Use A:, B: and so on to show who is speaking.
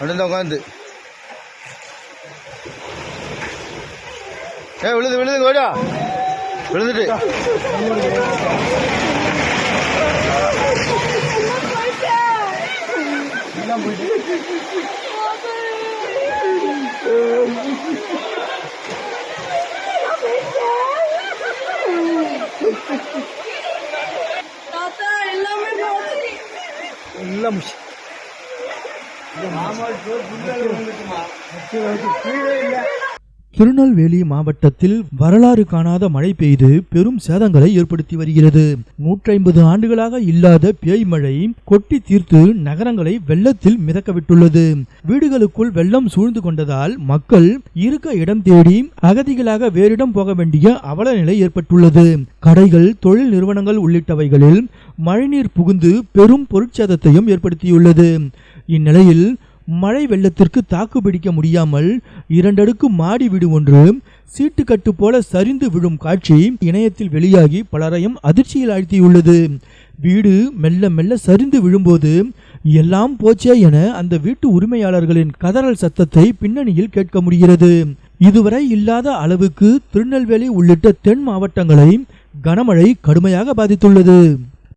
A: അവിടെ ഉക്കാന്ത് ഏ വിളുത്
B: വിളുത് കോരാ വിളുന്നിട്ട്.
C: എല്ലാം திருநெல்வேலி மாவட்டத்தில் வரலாறு காணாத மழை பெய்து பெரும் சேதங்களை ஏற்படுத்தி வருகிறது. நூற்றி ஐம்பது ஆண்டுகளாக இல்லாத பேய் மழை கொட்டி தீர்த்து நகரங்களை வெள்ளத்தில் மிதக்கவிட்டுள்ளது. வீடுகளுக்குள் வெள்ளம் சூழ்ந்து கொண்டதால் மக்கள் இருக்க இடம் தேடி அகதிகளாக வேறிடம் போக வேண்டிய அவல நிலை ஏற்பட்டுள்ளது. கடைகள் தொழில் நிறுவனங்கள் உள்ளிட்டவைகளில் மழைநீர் புகுந்து பெரும் பொருட்சேதத்தையும் ஏற்படுத்தியுள்ளது. இந்நிலையில் மழை வெள்ளத்திற்கு தாக்கு பிடிக்க முடியாமல் இரண்டடுக்கு மாடி வீடு ஒன்று சீட்டுக்கட்டு போல சரிந்து விழும் காட்சி இணையத்தில் வெளியாகி பலரையும் அதிர்ச்சியில் ஆழ்த்தியுள்ளது. வீடு மெல்ல மெல்ல சரிந்து விழும்போது எல்லாம் போச்சே என அந்த வீட்டு உரிமையாளர்களின் கதறல் சத்தத்தை பின்னணியில் கேட்க முடிகிறது. இதுவரை இல்லாத அளவுக்கு திருநெல்வேலி உள்ளிட்ட தென் மாவட்டங்களை கனமழை கடுமையாக பாதித்துள்ளது.